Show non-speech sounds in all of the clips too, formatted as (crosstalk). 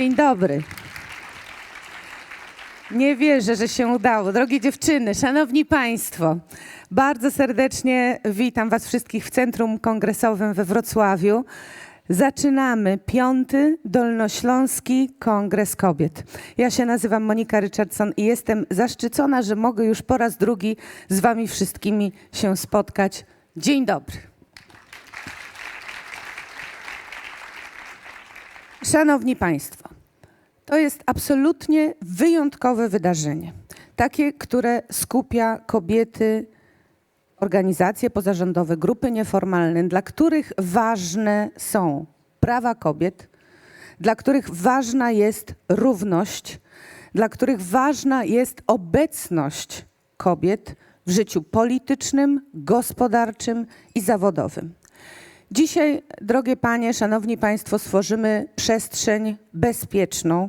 Dzień dobry. Nie wierzę, że się udało. Drogie dziewczyny, szanowni państwo, bardzo serdecznie witam was wszystkich w Centrum Kongresowym we Wrocławiu. Zaczynamy piąty Dolnośląski Kongres Kobiet. Ja się nazywam Monika Richardson i jestem zaszczycona, że mogę już po raz drugi z wami wszystkimi się spotkać. Dzień dobry. Szanowni Państwo, to jest absolutnie wyjątkowe wydarzenie. Takie, które skupia kobiety, organizacje pozarządowe, grupy nieformalne, dla których ważne są prawa kobiet, dla których ważna jest równość, dla których ważna jest obecność kobiet w życiu politycznym, gospodarczym i zawodowym. Dzisiaj, drogie panie, szanowni państwo, stworzymy przestrzeń bezpieczną,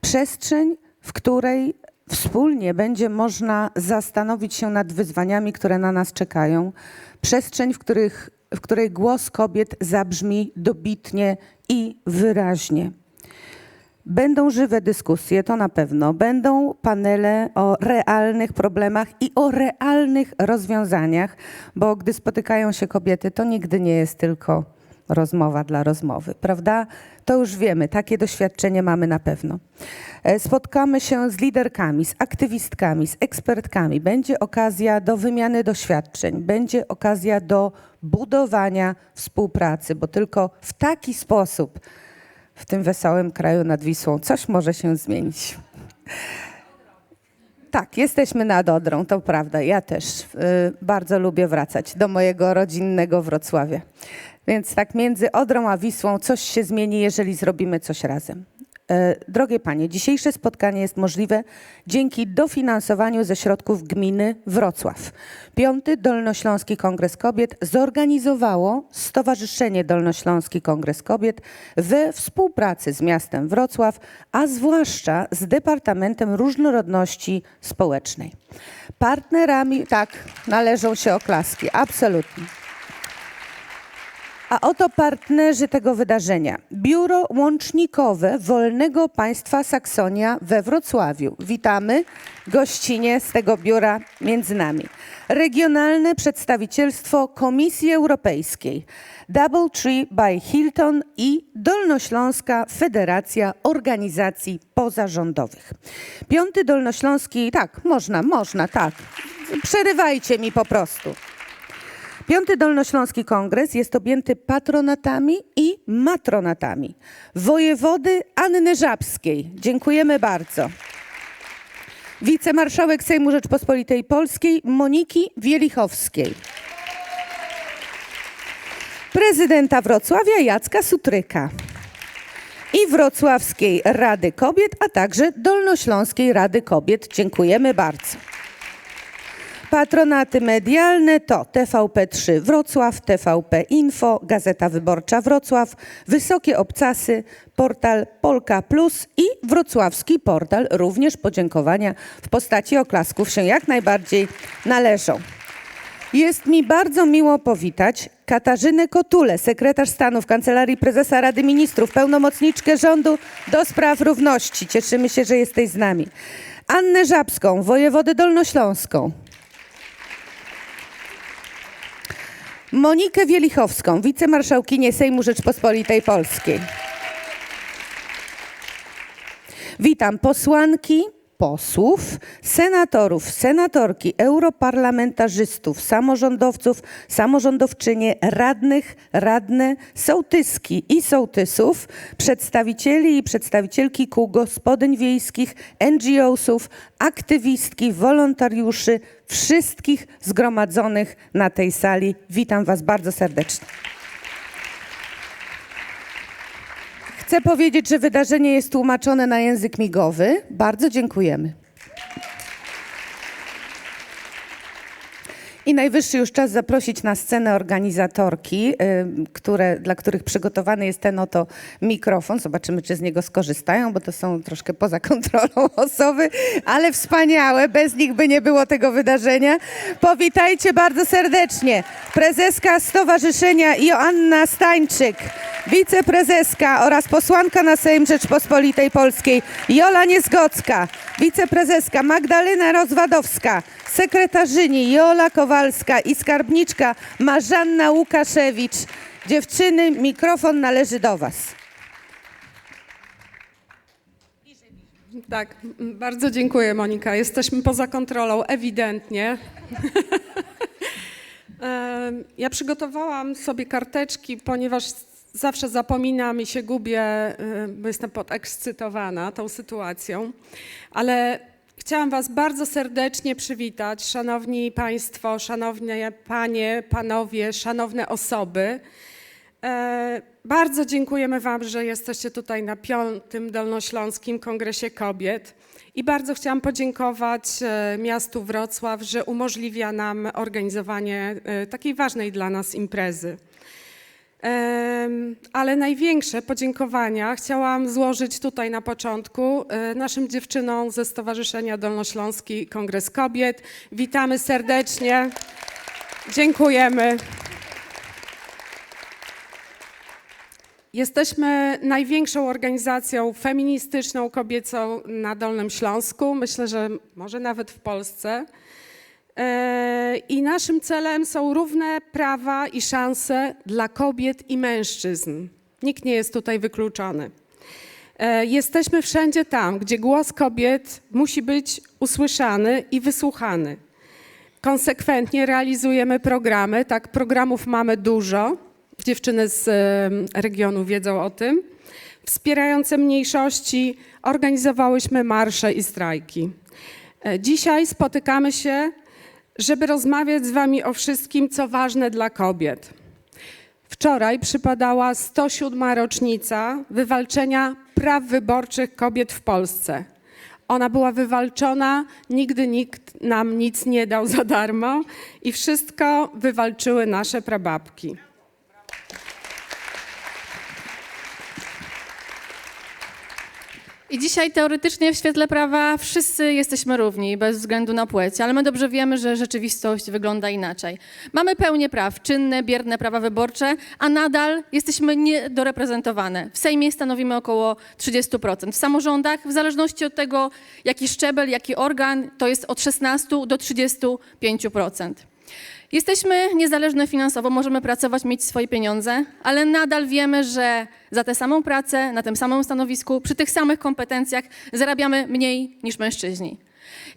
przestrzeń, w której wspólnie będzie można zastanowić się nad wyzwaniami, które na nas czekają, przestrzeń, w, których, w której głos kobiet zabrzmi dobitnie i wyraźnie. Będą żywe dyskusje, to na pewno. Będą panele o realnych problemach i o realnych rozwiązaniach, bo gdy spotykają się kobiety, to nigdy nie jest tylko rozmowa dla rozmowy, prawda? To już wiemy, takie doświadczenie mamy na pewno. E, Spotkamy się z liderkami, z aktywistkami, z ekspertkami. Będzie okazja do wymiany doświadczeń, będzie okazja do budowania współpracy, bo tylko w taki sposób w tym wesołym kraju nad Wisłą coś może się zmienić. Tak, jesteśmy nad Odrą, to prawda. Ja też y, bardzo lubię wracać do mojego rodzinnego Wrocławia. Więc tak między Odrą a Wisłą coś się zmieni, jeżeli zrobimy coś razem. E, Drogie panie, dzisiejsze spotkanie jest możliwe dzięki dofinansowaniu ze środków gminy Wrocław. Piąty Dolnośląski Kongres Kobiet zorganizowało Stowarzyszenie Dolnośląski Kongres Kobiet we współpracy z miastem Wrocław, a zwłaszcza z Departamentem Różnorodności Społecznej. Partnerami, tak, należą się oklaski, absolutnie. A oto partnerzy tego wydarzenia. Biuro Łącznikowe Wolnego Państwa Saksonia we Wrocławiu. Witamy gościnie z tego biura między nami. Regionalne przedstawicielstwo Komisji Europejskiej. Doubletree by Hilton i Dolnośląska Federacja Organizacji Pozarządowych. Piąty Dolnośląski, tak, można, można, tak. Przerywajcie mi po prostu. Piąty Dolnośląski Kongres jest objęty patronatami i matronatami wojewody Anny Żabskiej. Dziękujemy bardzo. Wicemarszałek Sejmu Rzeczpospolitej Polskiej Moniki Wielichowskiej. Prezydenta Wrocławia Jacka Sutryka i Wrocławskiej Rady Kobiet, a także Dolnośląskiej Rady Kobiet. Dziękujemy bardzo. Patronaty medialne to TVP3 Wrocław, TVP Info, Gazeta Wyborcza Wrocław, Wysokie Obcasy, portal Polka Plus i wrocławski portal. Również podziękowania w postaci oklasków się jak najbardziej należą. Jest mi bardzo miło powitać Katarzynę Kotulę, sekretarz stanu w Kancelarii Prezesa Rady Ministrów, pełnomocniczkę rządu do spraw równości. Cieszymy się, że jesteś z nami. Annę Żabską, wojewodę dolnośląską. Monikę Wielichowską, wicemarszałkinię Sejmu Rzeczpospolitej Polskiej. Witam posłanki, posłów, senatorów, senatorki, europarlamentarzystów, samorządowców, samorządowczynie, radnych, radne, sołtyski i sołtysów, przedstawicieli i przedstawicielki kół gospodyń wiejskich, NGO-sów, aktywistki, wolontariuszy, wszystkich zgromadzonych na tej sali. Witam Was bardzo serdecznie. Chcę powiedzieć, że wydarzenie jest tłumaczone na język migowy. Bardzo dziękujemy. I najwyższy już czas zaprosić na scenę organizatorki, y, które, dla których przygotowany jest ten oto mikrofon. Zobaczymy, czy z niego skorzystają, bo to są troszkę poza (laughs) kontrolą osoby, ale wspaniałe. Bez nich by nie było tego wydarzenia. Powitajcie bardzo serdecznie prezeska Stowarzyszenia Joanna Stańczyk, wiceprezeska oraz posłanka na Sejm Rzeczpospolitej Polskiej Jola Niezgocka, wiceprezeska Magdalena Rozwadowska, sekretarzyni Jola Kowalska i skarbniczka Marzanna Łukaszewicz. Dziewczyny, mikrofon należy do Was. Tak, bardzo dziękuję Monika. Jesteśmy poza kontrolą, ewidentnie. (laughs) Em, ja przygotowałam sobie karteczki, ponieważ zawsze zapominam i się gubię, y, bo jestem podekscytowana tą sytuacją. Ale chciałam Was bardzo serdecznie przywitać, szanowni Państwo, szanowne Panie, Panowie, szanowne osoby. E, Bardzo dziękujemy Wam, że jesteście tutaj na piątym Dolnośląskim Kongresie Kobiet. I bardzo chciałam podziękować e, miastu Wrocław, że umożliwia nam organizowanie e, takiej ważnej dla nas imprezy. Ale największe podziękowania chciałam złożyć tutaj na początku e, naszym dziewczynom ze Stowarzyszenia Dolnośląski Kongres Kobiet. Witamy serdecznie. Dziękujemy. Jesteśmy największą organizacją feministyczną kobiecą na Dolnym Śląsku, myślę, że może nawet w Polsce. E, I naszym celem są równe prawa i szanse dla kobiet i mężczyzn. Nikt nie jest tutaj wykluczony. E, Jesteśmy wszędzie tam, gdzie głos kobiet musi być usłyszany i wysłuchany. Konsekwentnie realizujemy programy, tak, programów mamy dużo. Dziewczyny z e, regionu wiedzą o tym. Wspierające mniejszości organizowałyśmy marsze i strajki. Dzisiaj spotykamy się, żeby rozmawiać z Wami o wszystkim, co ważne dla kobiet. Wczoraj przypadała 107. rocznica wywalczenia praw wyborczych kobiet w Polsce. Ona była wywalczona, nigdy nikt nam nic nie dał za darmo i wszystko wywalczyły nasze prababki. I dzisiaj teoretycznie w świetle prawa wszyscy jesteśmy równi, bez względu na płeć, ale my dobrze wiemy, że rzeczywistość wygląda inaczej. Mamy pełnię praw, czynne, bierne prawa wyborcze, a nadal jesteśmy niedoreprezentowane. W Sejmie stanowimy około 30%. W samorządach, w zależności od tego, jaki szczebel, jaki organ, to jest od 16 do 35%. Jesteśmy niezależne finansowo, możemy pracować, mieć swoje pieniądze, ale nadal wiemy, że za tę samą pracę, na tym samym stanowisku, przy tych samych kompetencjach zarabiamy mniej niż mężczyźni.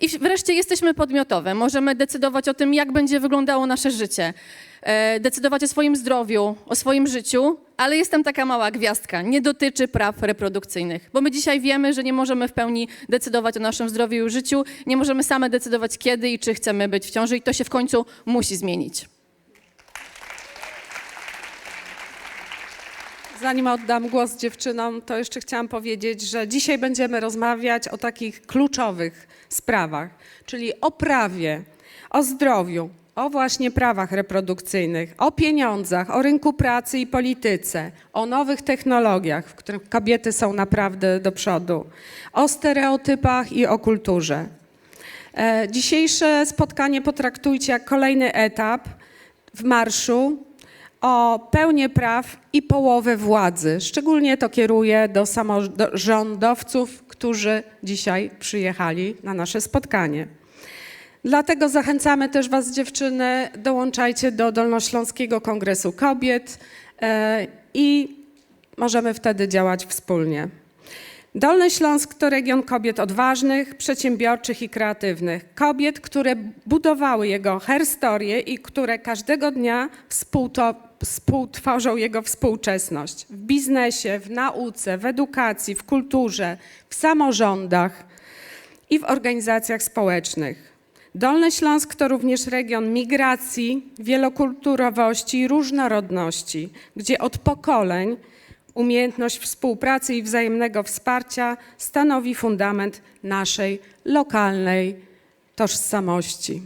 I wreszcie jesteśmy podmiotowe. Możemy decydować o tym, jak będzie wyglądało nasze życie, e, decydować o swoim zdrowiu, o swoim życiu, ale jest tam taka mała gwiazdka. Nie dotyczy praw reprodukcyjnych, bo my dzisiaj wiemy, że nie możemy w pełni decydować o naszym zdrowiu i życiu, nie możemy same decydować, kiedy i czy chcemy być w ciąży, i to się w końcu musi zmienić. Zanim oddam głos dziewczynom, to jeszcze chciałam powiedzieć, że dzisiaj będziemy rozmawiać o takich kluczowych sprawach, czyli o prawie, o zdrowiu, o właśnie prawach reprodukcyjnych, o pieniądzach, o rynku pracy i polityce, o nowych technologiach, w których kobiety są naprawdę do przodu, o stereotypach i o kulturze. E, Dzisiejsze spotkanie potraktujcie jak kolejny etap w marszu o pełnię praw i połowę władzy. Szczególnie to kieruję do samorządowców, którzy dzisiaj przyjechali na nasze spotkanie. Dlatego zachęcamy też Was, dziewczyny, dołączajcie do Dolnośląskiego Kongresu Kobiet e, i możemy wtedy działać wspólnie. Dolny Śląsk to region kobiet odważnych, przedsiębiorczych i kreatywnych. Kobiet, które budowały jego historię i które każdego dnia współto, współtworzą jego współczesność. W biznesie, w nauce, w edukacji, w kulturze, w samorządach i w organizacjach społecznych. Dolny Śląsk to również region migracji, wielokulturowości i różnorodności, gdzie od pokoleń umiejętność współpracy i wzajemnego wsparcia stanowi fundament naszej lokalnej tożsamości.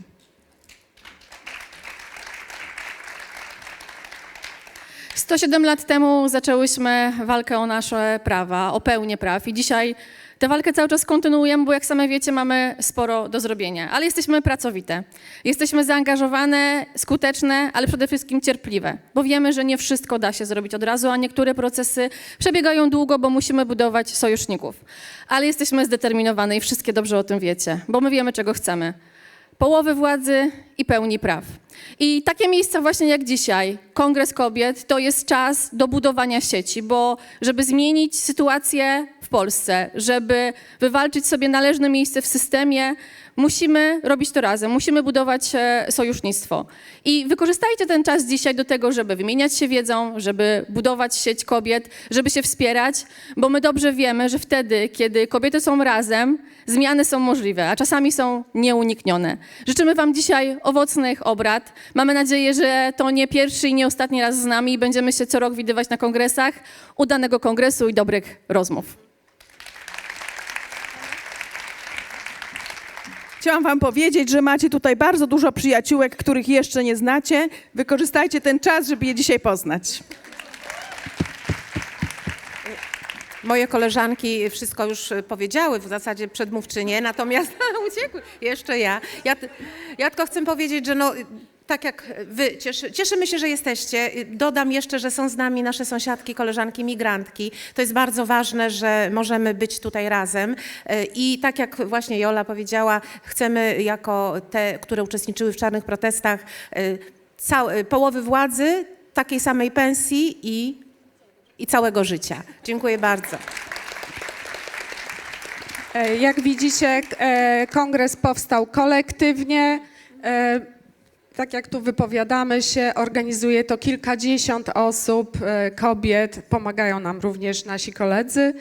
107 lat temu zaczęłyśmy walkę o nasze prawa, o pełnię praw i dzisiaj tę walkę cały czas kontynuujemy, bo jak same wiecie, mamy sporo do zrobienia, ale jesteśmy pracowite. Jesteśmy zaangażowane, skuteczne, ale przede wszystkim cierpliwe, bo wiemy, że nie wszystko da się zrobić od razu, a niektóre procesy przebiegają długo, bo musimy budować sojuszników. Ale jesteśmy zdeterminowane i wszystkie dobrze o tym wiecie, bo my wiemy, czego chcemy połowy władzy i pełni praw. I takie miejsca właśnie jak dzisiaj, Kongres Kobiet, to jest czas do budowania sieci, bo żeby zmienić sytuację w Polsce, żeby wywalczyć sobie należne miejsce w systemie, musimy robić to razem, musimy budować e, sojusznictwo. I wykorzystajcie ten czas dzisiaj do tego, żeby wymieniać się wiedzą, żeby budować sieć kobiet, żeby się wspierać, bo my dobrze wiemy, że wtedy, kiedy kobiety są razem, zmiany są możliwe, a czasami są nieuniknione. Życzymy Wam dzisiaj owocnych obrad. Mamy nadzieję, że to nie pierwszy i nie ostatni raz z nami i będziemy się co rok widywać na kongresach. Udanego kongresu i dobrych rozmów. Chciałam Wam powiedzieć, że macie tutaj bardzo dużo przyjaciółek, których jeszcze nie znacie. Wykorzystajcie ten czas, żeby je dzisiaj poznać. Moje koleżanki wszystko już e, powiedziały, w zasadzie przedmówczynie, natomiast (laughs) uciekły, jeszcze ja. ja. Ja tylko chcę powiedzieć, że no, tak jak wy, cieszy, cieszymy się, że jesteście. Dodam jeszcze, że są z nami nasze sąsiadki, koleżanki, migrantki. To jest bardzo ważne, że możemy być tutaj razem. E, I tak jak właśnie Jola powiedziała, chcemy jako te, które uczestniczyły w czarnych protestach, e, e, połowy władzy, takiej samej pensji i i całego życia. Dziękuję bardzo. Jak widzicie, kongres powstał kolektywnie. Tak jak tu wypowiadamy się, organizuje to kilkadziesiąt osób, e, kobiet, pomagają nam również nasi koledzy.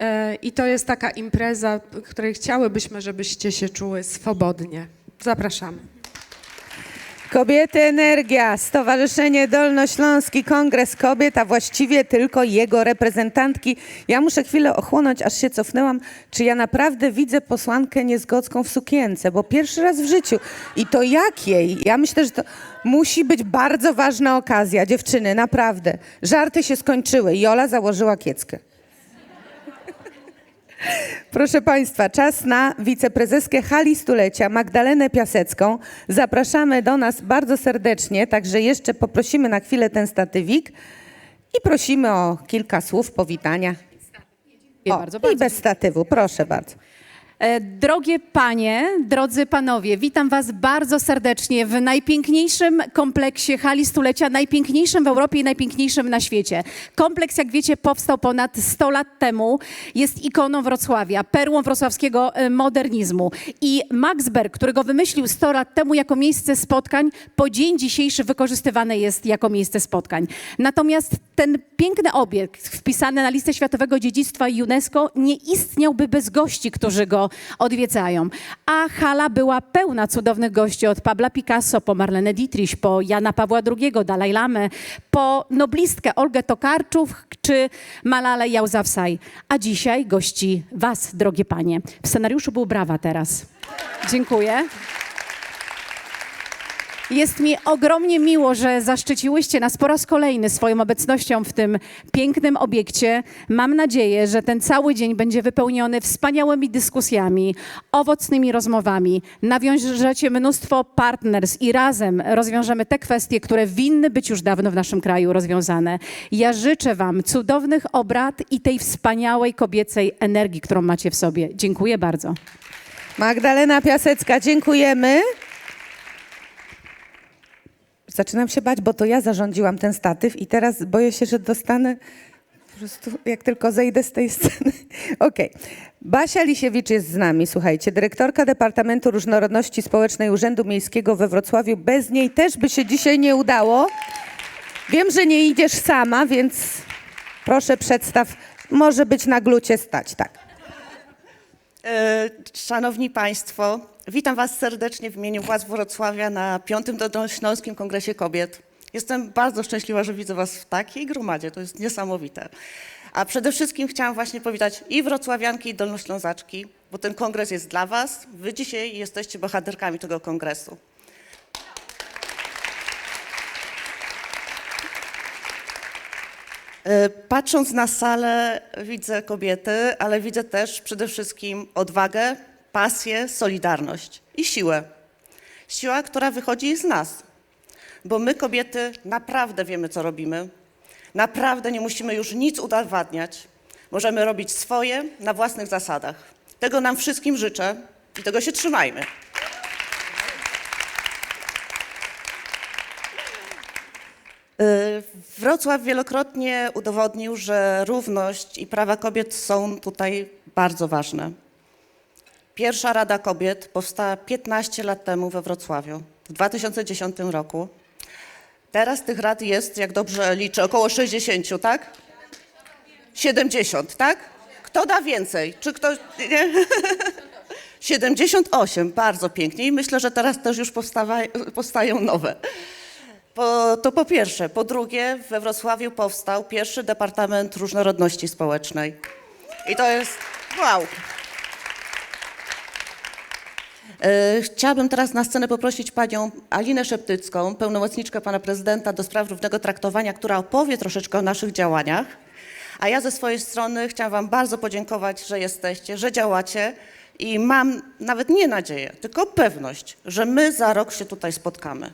E, I to jest taka impreza, w której chciałybyśmy, żebyście się czuły swobodnie. Zapraszamy. Kobiety Energia, Stowarzyszenie Dolnośląski Kongres Kobiet, a właściwie tylko jego reprezentantki. Ja muszę chwilę ochłonąć, aż się cofnęłam, czy ja naprawdę widzę posłankę Niezgodzką w sukience, bo pierwszy raz w życiu. I to jakiej? Ja myślę, że to musi być bardzo ważna okazja, dziewczyny, naprawdę. Żarty się skończyły. Jola założyła kieckę. Proszę Państwa, czas na wiceprezeskę hali stulecia Magdalenę Piasecką. Zapraszamy do nas bardzo serdecznie, także jeszcze poprosimy na chwilę ten statywik i prosimy o kilka słów powitania. O, bardzo, I bardzo. bez statywu, proszę bardzo. E, Drogie panie, drodzy panowie, witam was bardzo serdecznie w najpiękniejszym kompleksie hali stulecia, najpiękniejszym w Europie i najpiękniejszym na świecie. Kompleks, jak wiecie, powstał ponad 100 lat temu, jest ikoną Wrocławia, perłą wrocławskiego e, modernizmu. I Max Berg, który go wymyślił 100 lat temu jako miejsce spotkań, po dzień dzisiejszy wykorzystywany jest jako miejsce spotkań. Natomiast ten piękny obiekt, wpisany na listę Światowego Dziedzictwa UNESCO, nie istniałby bez gości, którzy go odwiedzają. A hala była pełna cudownych gości od Pabla Picasso, po Marlene Dietrich, po Jana Pawła II, Dalaj Lamę, po noblistkę Olgę Tokarczuk czy Malalę Yousafzai. A dzisiaj gości was, drogie panie. W scenariuszu był brawa teraz. Dziękuję. Jest mi ogromnie miło, że zaszczyciłyście nas po raz kolejny swoją obecnością w tym pięknym obiekcie. Mam nadzieję, że ten cały dzień będzie wypełniony wspaniałymi dyskusjami, owocnymi rozmowami. Nawiążecie mnóstwo partners i razem rozwiążemy te kwestie, które winny być już dawno w naszym kraju rozwiązane. Ja życzę Wam cudownych obrad i tej wspaniałej kobiecej energii, którą macie w sobie. Dziękuję bardzo. Magdalena Piasecka, dziękujemy. Zaczynam się bać, bo to ja zarządziłam ten statyw i teraz boję się, że dostanę po prostu, jak tylko zejdę z tej sceny. (laughs) Okej. Basia Lisiewicz jest z nami, słuchajcie, dyrektorka Departamentu Różnorodności Społecznej Urzędu Miejskiego we Wrocławiu. Bez niej też by się dzisiaj nie udało. Wiem, że nie idziesz sama, więc proszę przedstaw. Może być na glucie stać, tak. E, Szanowni Państwo, witam Was serdecznie w imieniu władz Wrocławia na piątym Dolnośląskim Kongresie Kobiet. Jestem bardzo szczęśliwa, że widzę Was w takiej gromadzie, to jest niesamowite. A przede wszystkim chciałam właśnie powitać i wrocławianki, i dolnoślązaczki, bo ten kongres jest dla Was. Wy dzisiaj jesteście bohaterkami tego kongresu. Patrząc na salę, widzę kobiety, ale widzę też przede wszystkim odwagę, pasję, solidarność i siłę. Siła, która wychodzi z nas, bo my, kobiety, naprawdę wiemy, co robimy. Naprawdę nie musimy już nic udowadniać. Możemy robić swoje na własnych zasadach. Tego nam wszystkim życzę i tego się trzymajmy. Wrocław wielokrotnie udowodnił, że równość i prawa kobiet są tutaj bardzo ważne. Pierwsza Rada Kobiet powstała 15 lat temu we Wrocławiu, w 2010 roku. Teraz tych rad jest, jak dobrze liczę, około 60, tak? 70, tak? Kto da więcej? Czy ktoś. Nie? (laughs) 78, bardzo pięknie. I myślę, że teraz też już powstawa, powstają nowe. Po, to po pierwsze. Po drugie, we Wrocławiu powstał pierwszy Departament Różnorodności Społecznej. I to jest wow. E, Chciałabym teraz na scenę poprosić panią Alinę Szeptycką, pełnomocniczkę pana prezydenta do spraw równego traktowania, która opowie troszeczkę o naszych działaniach. A ja ze swojej strony chciałam wam bardzo podziękować, że jesteście, że działacie i mam nawet nie nadzieję, tylko pewność, że my za rok się tutaj spotkamy.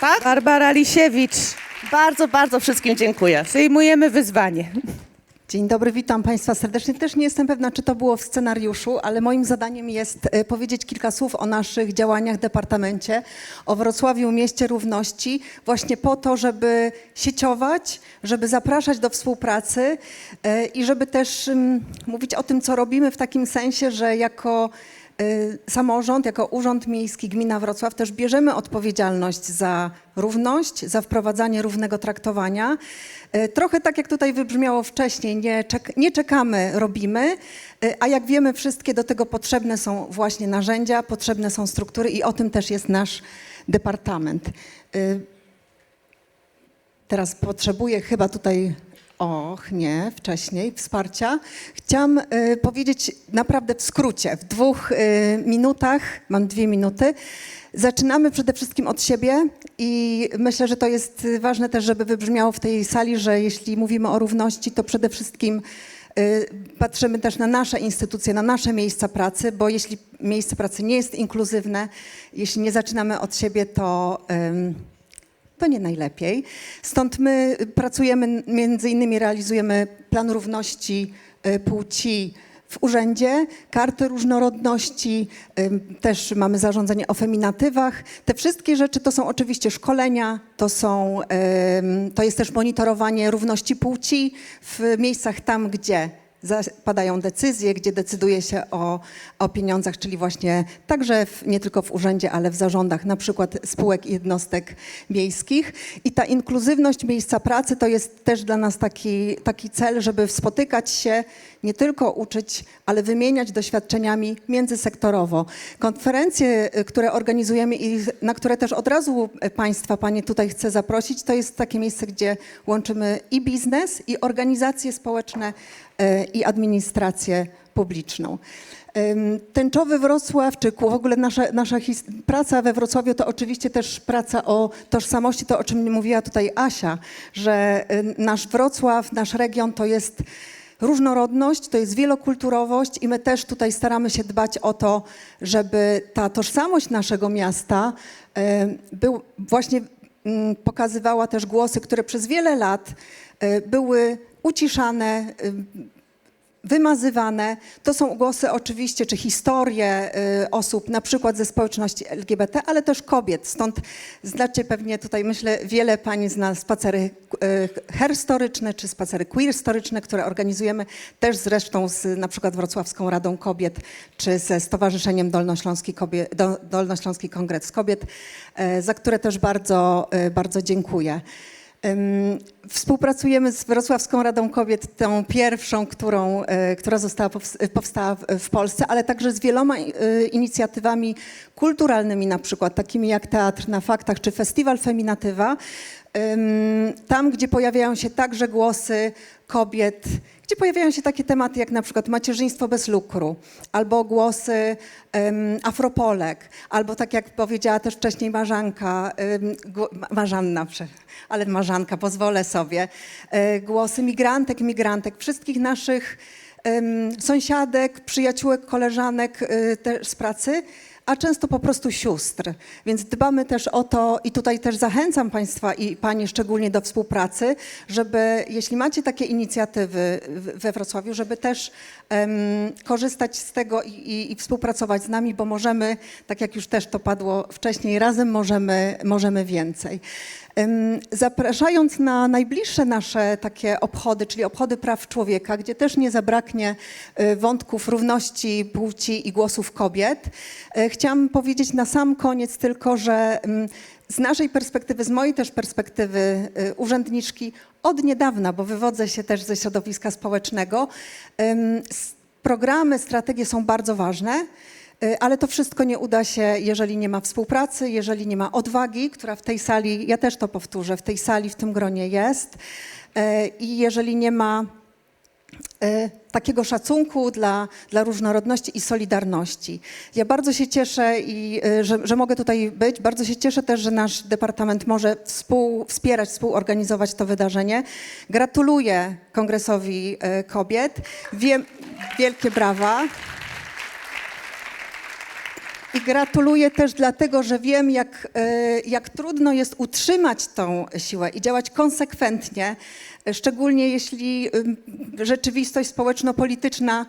Tak? Barbara Lisiewicz, Bardzo, bardzo wszystkim dziękuję. przyjmujemy wyzwanie. Dzień dobry, witam Państwa serdecznie. Też nie jestem pewna, czy to było w scenariuszu, ale moim zadaniem jest e, powiedzieć kilka słów o naszych działaniach w departamencie, o Wrocławiu, mieście równości, właśnie po to, żeby sieciować, żeby zapraszać do współpracy e, i żeby też mm, mówić o tym, co robimy w takim sensie, że jako samorząd, jako Urząd Miejski Gmina Wrocław też bierzemy odpowiedzialność za równość, za wprowadzanie równego traktowania. Y, Trochę tak jak tutaj wybrzmiało wcześniej, nie, czek nie czekamy, robimy, y, a jak wiemy, wszystkie do tego potrzebne są właśnie narzędzia, potrzebne są struktury i o tym też jest nasz departament. Y, Teraz potrzebuję chyba tutaj, och nie, wcześniej, wsparcia. Chciałam y, powiedzieć naprawdę w skrócie, w dwóch y, minutach, mam dwie minuty. Zaczynamy przede wszystkim od siebie i myślę, że to jest ważne też, żeby wybrzmiało w tej sali, że jeśli mówimy o równości, to przede wszystkim y, patrzymy też na nasze instytucje, na nasze miejsca pracy, bo jeśli miejsce pracy nie jest inkluzywne, jeśli nie zaczynamy od siebie, to... ym, to nie najlepiej. Stąd my pracujemy, między innymi realizujemy plan równości y, płci w urzędzie, kartę różnorodności, też mamy zarządzenie o feminatywach. Te wszystkie rzeczy to są oczywiście szkolenia, to, są, to jest też monitorowanie równości płci w miejscach tam, gdzie zapadają decyzje, gdzie decyduje się o, o pieniądzach, czyli właśnie także w, nie tylko w urzędzie, ale w zarządach na przykład spółek i jednostek miejskich. I ta inkluzywność miejsca pracy to jest też dla nas taki, taki cel, żeby spotykać się, nie tylko uczyć, ale wymieniać doświadczeniami międzysektorowo. Konferencje, y, które organizujemy i na które też od razu y, Państwa, Panie tutaj chcę zaprosić, to jest takie miejsce, gdzie łączymy i biznes, i organizacje społeczne, i administrację publiczną. Tęczowy Wrocław, czy w ogóle nasza, nasza praca we Wrocławiu to oczywiście też praca o tożsamości, to o czym mówiła tutaj Asia, że y, nasz Wrocław, nasz region to jest różnorodność, to jest wielokulturowość i my też tutaj staramy się dbać o to, żeby ta tożsamość naszego miasta y, był właśnie pokazywała też głosy, które przez wiele lat były uciszane, y, wymazywane. To są głosy oczywiście, czy historie y, osób, na przykład ze społeczności LGBT, ale też kobiet. Stąd znacie pewnie tutaj, myślę, wiele pani zna spacery herstoryczne, czy spacery queerstoryczne, które organizujemy też zresztą z na przykład Wrocławską Radą Kobiet, czy ze Stowarzyszeniem Dolnośląski, Dolnośląski Kongres Kobiet, za które też bardzo, bardzo dziękuję. Współpracujemy z Wrocławską Radą Kobiet, tą pierwszą, którą, e, która została pows- powstała w, w Polsce, ale także z wieloma e, inicjatywami kulturalnymi, na przykład takimi jak Teatr na Faktach czy Festiwal Feminatywa. Tam, gdzie pojawiają się także głosy kobiet, gdzie pojawiają się takie tematy jak na przykład macierzyństwo bez lukru, albo głosy ym, Afropolek, albo tak jak powiedziała też wcześniej Marzanka, Ma- Marzanna, ale Marzanka, pozwolę sobie, y, głosy migrantek, migrantek, wszystkich naszych ym, sąsiadek, przyjaciółek, koleżanek też z pracy, a często po prostu sióstr. Więc dbamy też o to i tutaj też zachęcam Państwa i Panie szczególnie do współpracy, żeby jeśli macie takie inicjatywy we Wrocławiu, żeby też em, korzystać z tego i, i, i współpracować z nami, bo możemy, tak jak już też to padło wcześniej, razem możemy, możemy więcej. Zapraszając na najbliższe nasze takie obchody, czyli obchody praw człowieka, gdzie też nie zabraknie y, wątków równości płci i głosów kobiet, y, chciałam powiedzieć na sam koniec tylko, że z naszej perspektywy, z mojej też perspektywy y, urzędniczki, od niedawna, bo wywodzę się też ze środowiska społecznego, programy, strategie są bardzo ważne. Y, Ale to wszystko nie uda się, jeżeli nie ma współpracy, jeżeli nie ma odwagi, która w tej sali, ja też to powtórzę, w tej sali, w tym gronie jest. Y, I jeżeli nie ma y, takiego szacunku dla, dla różnorodności i solidarności. Ja bardzo się cieszę, i, że, że mogę tutaj być. Bardzo się cieszę też, że nasz departament może współ, wspierać, współorganizować to wydarzenie. Gratuluję Kongresowi Kobiet. Wielkie brawa. I gratuluję też dlatego, że wiem, jak, e, jak trudno jest utrzymać tą siłę i działać konsekwentnie, szczególnie jeśli rzeczywistość społeczno-polityczna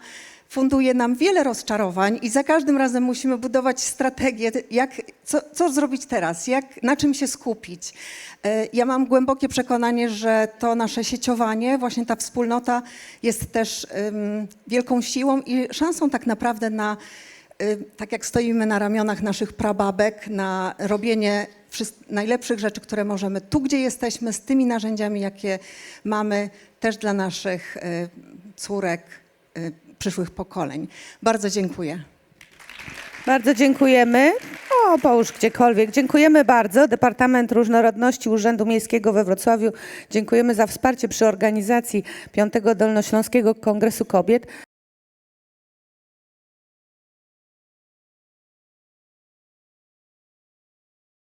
funduje nam wiele rozczarowań i za każdym razem musimy budować strategię, jak, co, co zrobić teraz, jak, na czym się skupić. E, Ja mam głębokie przekonanie, że to nasze sieciowanie, właśnie ta wspólnota jest też ym, wielką siłą i szansą tak naprawdę na tak jak stoimy na ramionach naszych prababek, na robienie najlepszych rzeczy, które możemy tu, gdzie jesteśmy, z tymi narzędziami, jakie mamy, też dla naszych y, córek, y, przyszłych pokoleń. Bardzo dziękuję. Bardzo dziękujemy. O, połóż gdziekolwiek. Dziękujemy bardzo. Departament Różnorodności Urzędu Miejskiego we Wrocławiu. Dziękujemy za wsparcie przy organizacji 5 Dolnośląskiego Kongresu Kobiet.